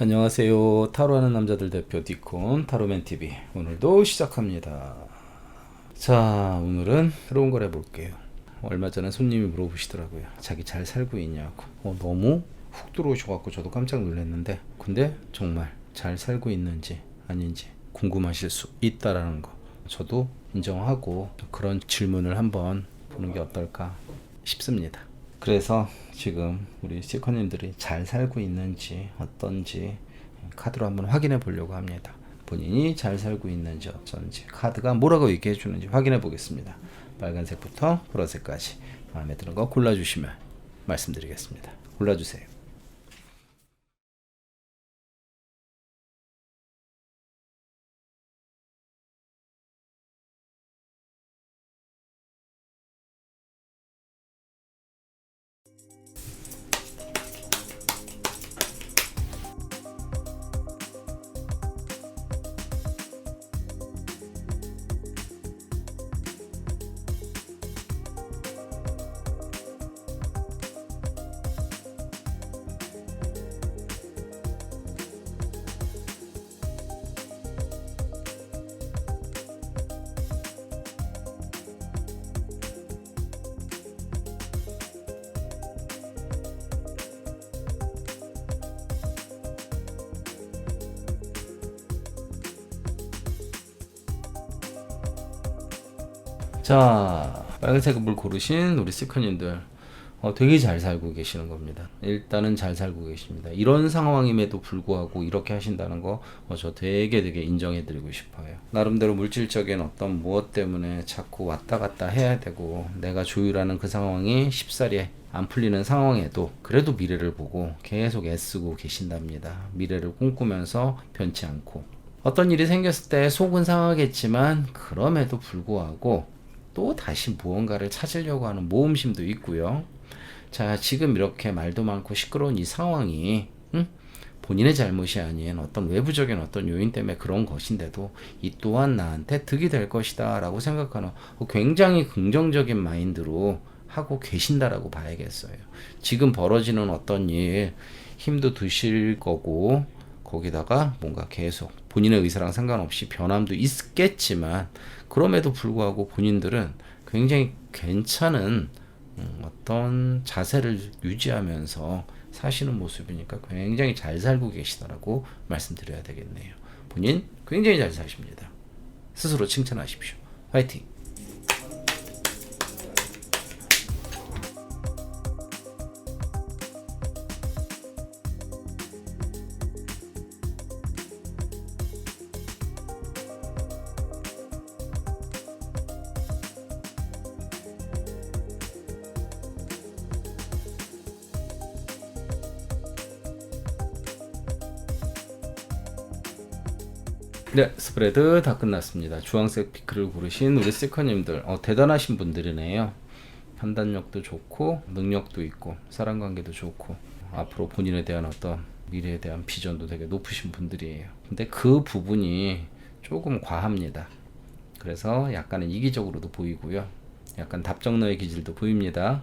안녕하세요. 타로하는 남자들 대표 디콘 타로맨 TV 오늘도 시작합니다. 자, 오늘은 새로운 걸 해볼게요. 얼마 전에 손님이 물어보시더라고요. 자기 잘 살고 있냐고. 어, 너무 훅 들어오셔갖고 저도 깜짝 놀랐는데, 근데 정말 잘 살고 있는지 아닌지 궁금하실 수 있다라는 거. 저도 인정하고 그런 질문을 한번 보는 게 어떨까 싶습니다. 그래서 지금 우리 시커님들이 잘 살고 있는지 어떤지 카드로 한번 확인해 보려고 합니다. 본인이 잘 살고 있는지 어쩐지 카드가 뭐라고 얘기해 주는지 확인해 보겠습니다. 빨간색부터 보라색까지 마음에 드는 거 골라주시면 말씀드리겠습니다. 골라주세요. 자, 빨간색을 고르신 우리 시커님들 어, 되게 잘 살고 계시는 겁니다. 일단은 잘 살고 계십니다. 이런 상황임에도 불구하고 이렇게 하신다는 거, 어, 저 되게 되게 인정해드리고 싶어요. 나름대로 물질적인 어떤 무엇 때문에 자꾸 왔다 갔다 해야 되고, 내가 조율하는 그 상황이 쉽사리 안 풀리는 상황에도 그래도 미래를 보고 계속 애쓰고 계신답니다. 미래를 꿈꾸면서 변치 않고. 어떤 일이 생겼을 때 속은 상하겠지만, 그럼에도 불구하고 또 다시 무언가를 찾으려고 하는 모험심도 있고요. 자, 지금 이렇게 말도 많고 시끄러운 이 상황이 응? 본인의 잘못이 아닌 어떤 외부적인 어떤 요인 때문에 그런 것인데도 이 또한 나한테 득이 될 것이다 라고 생각하는 굉장히 긍정적인 마인드로 하고 계신다라고 봐야겠어요. 지금 벌어지는 어떤 일 힘도 드실 거고 거기다가 뭔가 계속 본인의 의사랑 상관없이 변함도 있겠지만 그럼에도 불구하고 본인들은 굉장히 괜찮은 음, 어떤 자세를 유지하면서 사시는 모습이니까 굉장히 잘 살고 계시다라고 말씀드려야 되겠네요. 본인 굉장히 잘 사십니다. 스스로 칭찬하십시오. 화이팅! 네, 스프레드 다 끝났습니다. 주황색 피크를 고르신 우리 세커님들, 어, 대단하신 분들이네요. 판단력도 좋고, 능력도 있고, 사람 관계도 좋고, 앞으로 본인에 대한 어떤 미래에 대한 비전도 되게 높으신 분들이에요. 근데 그 부분이 조금 과합니다. 그래서 약간은 이기적으로도 보이고요. 약간 답정너의 기질도 보입니다.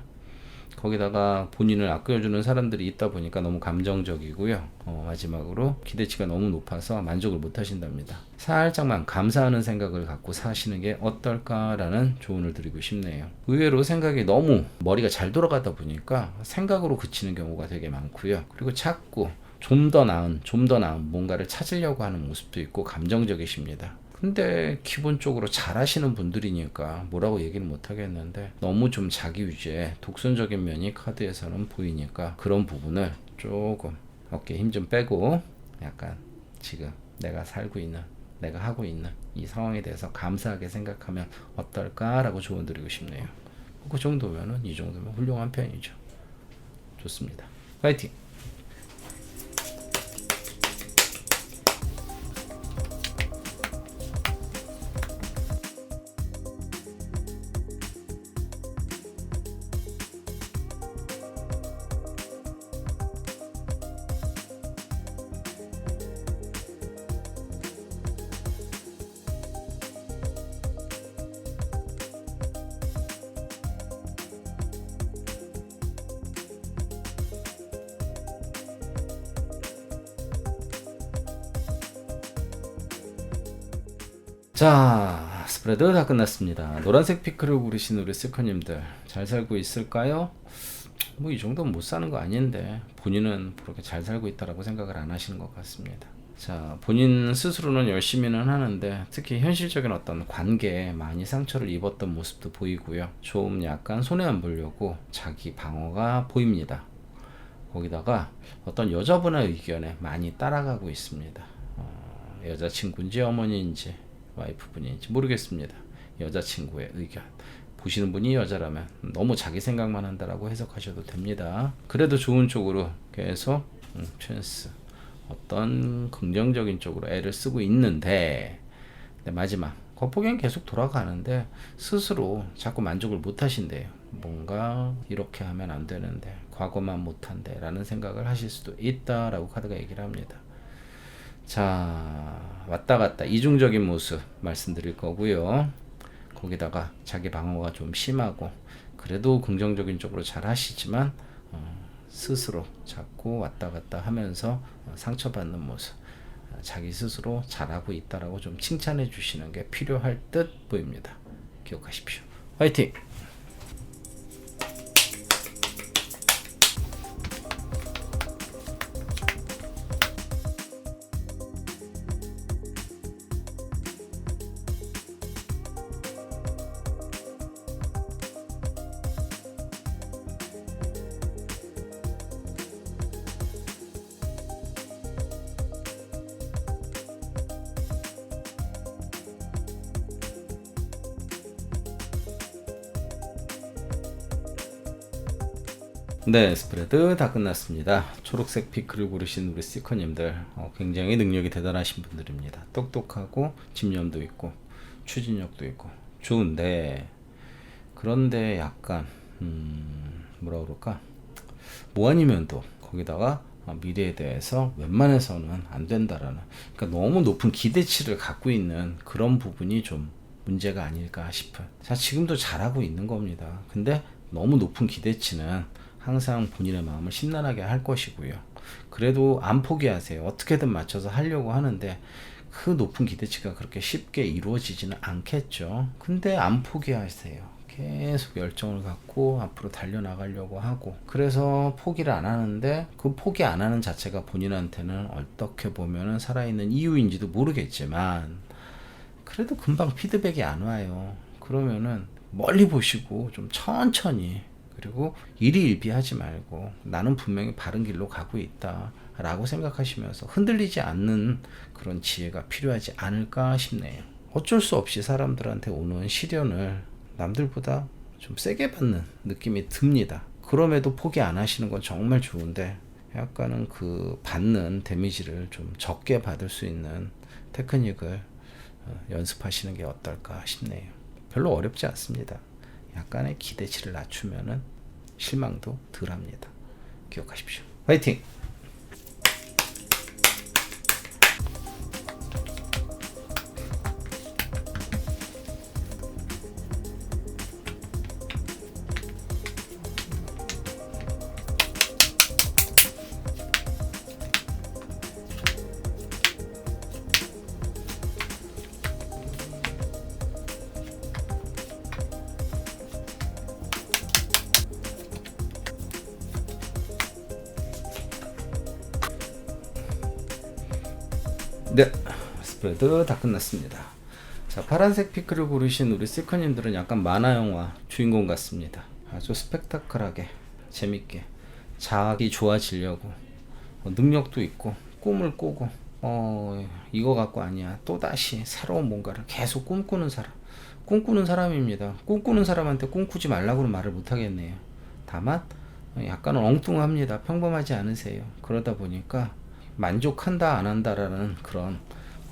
거기다가 본인을 아껴주는 사람들이 있다 보니까 너무 감정적이고요. 어, 마지막으로 기대치가 너무 높아서 만족을 못 하신답니다. 살짝만 감사하는 생각을 갖고 사시는 게 어떨까라는 조언을 드리고 싶네요. 의외로 생각이 너무 머리가 잘 돌아가다 보니까 생각으로 그치는 경우가 되게 많고요. 그리고 자꾸 좀 더 나은, 좀 더 나은 뭔가를 찾으려고 하는 모습도 있고 감정적이십니다. 근데 기본적으로 잘하시는 분들이니까 뭐라고 얘기는 못 하겠는데 너무 좀 자기 유지에 독선적인 면이 카드에서는 보이니까 그런 부분을 조금 어깨 힘 좀 빼고 약간 지금 내가 살고 있는 내가 하고 있는 이 상황에 대해서 감사하게 생각하면 어떨까라고 조언 드리고 싶네요. 그 정도면은 이 정도면 훌륭한 편이죠. 좋습니다. 파이팅! 자, 스프레드 다 끝났습니다. 노란색 피크를 고르신 우리 스커님들 잘 살고 있을까요? 뭐 이 정도는 못 사는 거 아닌데 본인은 그렇게 잘 살고 있다라고 생각을 안 하시는 것 같습니다. 자, 본인 스스로는 열심히는 하는데 특히 현실적인 어떤 관계에 많이 상처를 입었던 모습도 보이고요. 좀 약간 손해 안 보려고 자기 방어가 보입니다. 거기다가 어떤 여자분의 의견에 많이 따라가고 있습니다. 어, 여자친구인지 어머니인지 와이프분인지 모르겠습니다. 여자친구의 의견. 보시는 분이 여자라면 너무 자기 생각만 한다라고 해석하셔도 됩니다. 그래도 좋은 쪽으로 계속 음, 찬스 어떤 긍정적인 쪽으로 애를 쓰고 있는데 근데 마지막 겉보기엔 계속 돌아가는데 스스로 자꾸 만족을 못 하신대요. 뭔가 이렇게 하면 안 되는데 과거만 못한데 라는 생각을 하실 수도 있다라고 카드가 얘기를 합니다. 자 왔다 갔다 이중적인 모습 말씀드릴 거고요. 거기다가 자기 방어가 좀 심하고 그래도 긍정적인 쪽으로 잘 하시지만 어, 스스로 자꾸 왔다 갔다 하면서 어, 상처받는 모습 어, 자기 스스로 잘하고 있다라고 좀 칭찬해 주시는 게 필요할 듯 보입니다. 기억하십시오. 화이팅! 네, 스프레드 다 끝났습니다. 초록색 피크를 고르신 우리 시커님들 어, 굉장히 능력이 대단하신 분들입니다. 똑똑하고 집념도 있고 추진력도 있고 좋은데 그런데 약간 음, 뭐라 그럴까 뭐 아니면 또 거기다가 어, 미래에 대해서 웬만해서는 안 된다라는 그러니까 너무 높은 기대치를 갖고 있는 그런 부분이 좀 문제가 아닐까 싶은 자 지금도 잘하고 있는 겁니다 근데 너무 높은 기대치는 항상 본인의 마음을 심란하게 할 것이고요. 그래도 안 포기하세요. 어떻게든 맞춰서 하려고 하는데 그 높은 기대치가 그렇게 쉽게 이루어지지는 않겠죠. 근데 안 포기하세요. 계속 열정을 갖고 앞으로 달려나가려고 하고. 그래서 포기를 안 하는데 그 포기 안 하는 자체가 본인한테는 어떻게 보면은 살아있는 이유인지도 모르겠지만 그래도 금방 피드백이 안 와요. 그러면은 멀리 보시고 좀 천천히 그리고 일희일비하지 말고 나는 분명히 바른 길로 가고 있다 라고 생각하시면서 흔들리지 않는 그런 지혜가 필요하지 않을까 싶네요 어쩔 수 없이 사람들한테 오는 시련을 남들보다 좀 세게 받는 느낌이 듭니다. 그럼에도 포기 안 하시는 건 정말 좋은데 약간은 그 받는 데미지를 좀 적게 받을 수 있는 테크닉을 어, 연습하시는 게 어떨까 싶네요. 별로 어렵지 않습니다. 약간의 기대치를 낮추면은 실망도 덜 합니다. 기억하십시오. 화이팅! 스프레드 다 끝났습니다. 자, 파란색 피크를 고르신 우리 시커님들은 약간 만화 영화 주인공 같습니다. 아주 스펙타클하게 재밌게 자기 좋아지려고 어, 능력도 있고 꿈을 꾸고 어 이거 갖고 아니야 또 다시 새로운 뭔가를 계속 꿈꾸는 사람 꿈꾸는 사람입니다. 꿈꾸는 사람한테 꿈꾸지 말라고는 말을 못 하겠네요. 다만 약간은 엉뚱합니다. 평범하지 않으세요. 그러다 보니까 만족한다 안 한다라는 그런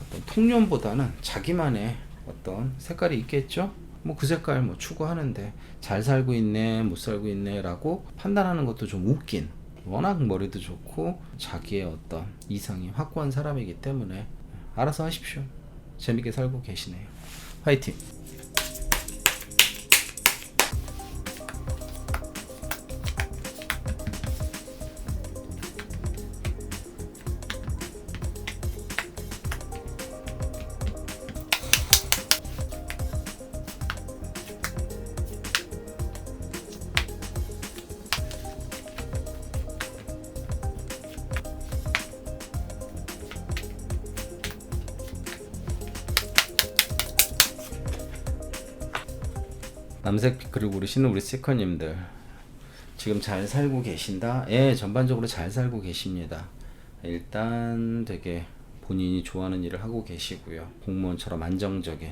어떤 통념보다는 자기만의 어떤 색깔이 있겠죠. 뭐 그 색깔 뭐 추구하는데 잘 살고 있네 못 살고 있네라고 판단하는 것도 좀 웃긴. 워낙 머리도 좋고 자기의 어떤 이상이 확고한 사람이기 때문에 알아서 하십시오. 재밌게 살고 계시네요. 화이팅 남색 피크를 고르시는 우리 세커님들 지금 잘 살고 계신다? 예, 전반적으로 잘 살고 계십니다. 일단 되게 본인이 좋아하는 일을 하고 계시고요. 공무원처럼 안정적인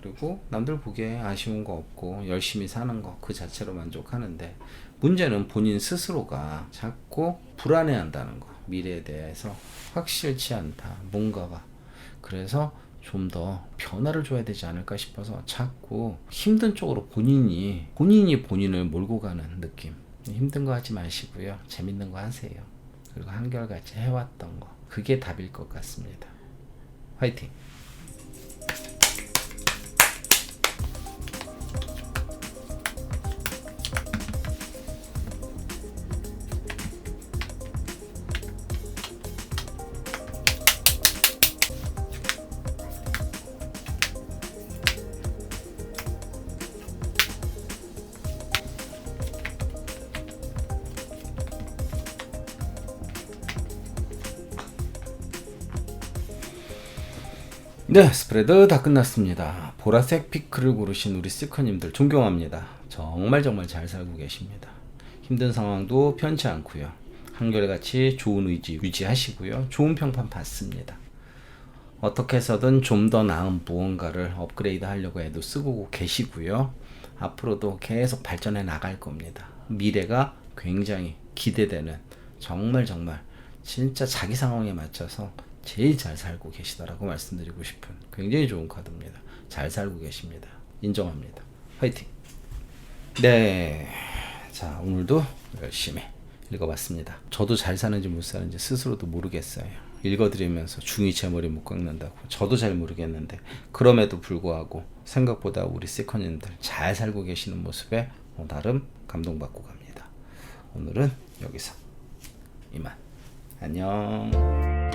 그리고 남들 보기에 아쉬운 거 없고 열심히 사는 거 그 자체로 만족하는데 문제는 본인 스스로가 자꾸 불안해한다는 거 미래에 대해서 확실치 않다 뭔가가 그래서 좀 더 변화를 줘야 되지 않을까 싶어서 자꾸 힘든 쪽으로 본인이 본인이 본인을 몰고 가는 느낌. 힘든 거 하지 마시고요. 재밌는 거 하세요. 그리고 한결같이 해왔던 거. 그게 답일 것 같습니다. 화이팅 네, 스프레드 다 끝났습니다. 보라색 피크를 고르신 우리 스커님들 존경합니다. 정말 정말 잘 살고 계십니다. 힘든 상황도 편치 않고요. 한결같이 좋은 의지 유지하시고요. 좋은 평판 받습니다. 어떻게 해서든 좀 더 나은 무언가를 업그레이드 하려고 해도 쓰고 계시고요. 앞으로도 계속 발전해 나갈 겁니다. 미래가 굉장히 기대되는 정말 정말 진짜 자기 상황에 맞춰서 제일 잘 살고 계시다라고 말씀드리고 싶은 굉장히 좋은 카드입니다. 잘 살고 계십니다. 인정합니다. 화이팅! 네. 자, 오늘도 열심히 읽어봤습니다. 저도 잘 사는지 못 사는지 스스로도 모르겠어요. 읽어드리면서 중이 제 머리 못 깎는다고 저도 잘 모르겠는데 그럼에도 불구하고 생각보다 우리 세컨님들 잘 살고 계시는 모습에 어, 나름 감동받고 갑니다. 오늘은 여기서 이만 안녕.